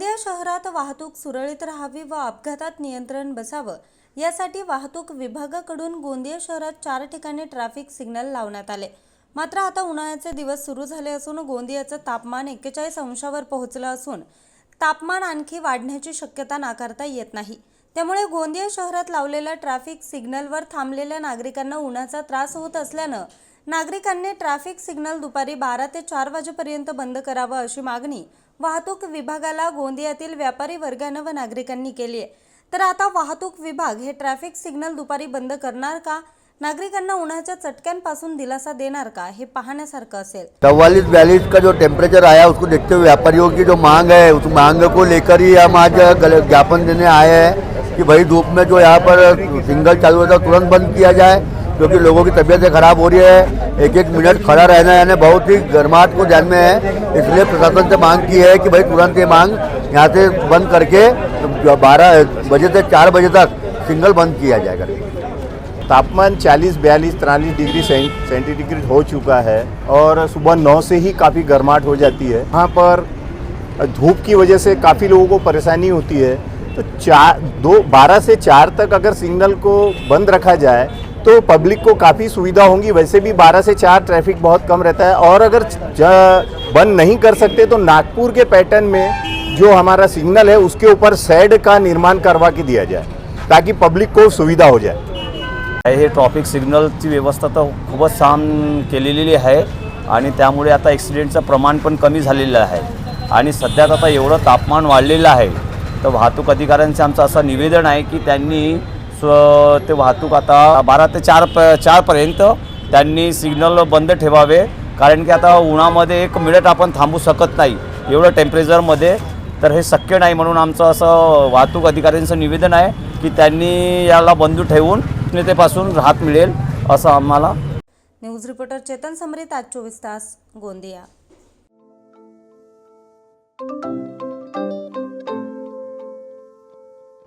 गोंदिया शहरात वाहतूक सुरळीत राहावी व अपघातात नियंत्रण बसावं यासाठी वाहतूक विभागाकडून गोंदिया शहरात चार ठिकाणी ट्रॅफिक सिग्नल लावण्यात आले. मात्र आता उन्हाळ्याचे दिवस सुरू झाले असून गोंदियाचं तापमान एक्केचाळीस अंशावर पोहोचलं असून तापमान आणखी वाढण्याची शक्यता नाकारता येत नाही. त्यामुळे गोंदिया शहरात लावलेल्या ट्रॅफिक सिग्नलवर थांबलेल्या नागरिकांना उन्हाचा त्रास होत असल्यानं नागरिकांनी ट्रॅफिक सिग्नल दुपारी बारा ते चार वाजेपर्यंत बंद करावं अशी मागणी वाहतूक विभागाला गोंदियातील व्यापारी वर्गानं व नागरिकांनी केली आहे. तर आता वाहतूक विभाग हे ट्रॅफिक सिग्नल दुपारी बंद करणार का? नागरिकांना उन्हाच्या चटक्यांपासून दिलासा देणार का? हे पाहण्यासारखं असेल. चौवालीस बयालीस का जो टेम्परेचर आया उसको देखते हुए व्यापारियों की जो मांग है उस मांग को लेकर ही हम आज गल- ज्ञापन देने आए हैं कि भाई धूप में जो यहाँ पर सिंगल चालू होता तुरंत बंद किया जाए। क्योंकि लोगों की तबीयतें खराब हो रही है। एक एक मिनट खड़ा रहना यानी बहुत ही गर्माहट को ध्यान में है। इसलिए प्रशासन से मांग की है कि भाई तुरंत ये मांग यहाँ से बंद करके बारह बजे से चार बजे तक सिंगल बंद किया जाएगा तापमान 40 बयालीस, तिरालीस डिग्री सें- सेंटीग्रेड हो चुका है और सुबह 9 से ही काफ़ी गर्माहट हो जाती है। वहाँ पर धूप की वजह से काफ़ी लोगों को परेशानी होती है। तो चार, दो, बारह से चार तक अगर सिग्नल को बंद रखा जाए तो पब्लिक को काफ़ी सुविधा होंगी। वैसे भी बारह से चार ट्रैफ़िक बहुत कम रहता है और अगर बंद नहीं कर सकते तो नागपुर के पैटर्न में जो हमारा सिग्नल है, उसके ऊपर शेड का निर्माण करवा के दिया जाए, ताकि पब्लिक को सुविधा हो जाए। हे ट्रॉफिक सिग्नलची व्यवस्था तर खूपच छान आहे आणि त्यामुळे आता ॲक्सिडेंटचं प्रमाण पण कमी झालेलं आहे. आता एवढं तापमान वाढलेलं आहे. तर वाहतूक अधिकाऱ्यांचं आमचं निवेदन आहे की ते वाहतूक आता बारा ते चार प चारपर्यंत त्यांनी सिग्नल बंद ठेवावे. कारण की आता उन्हामध्ये एक मिनिट आपण थांबू शकत नाही. एवढं टेम्परेचरमध्ये तर हे शक्य नाही म्हणून आमचं असं वाहतूक अधिकाऱ्यांचं निवेदन आहे की त्यांनी याला बंद ठेवून उष्णतेपासून राहत मिळेल असं आम्हाला न्यूज रिपोर्टर चेतन समरीत आज चोवीस तास गोंदिया.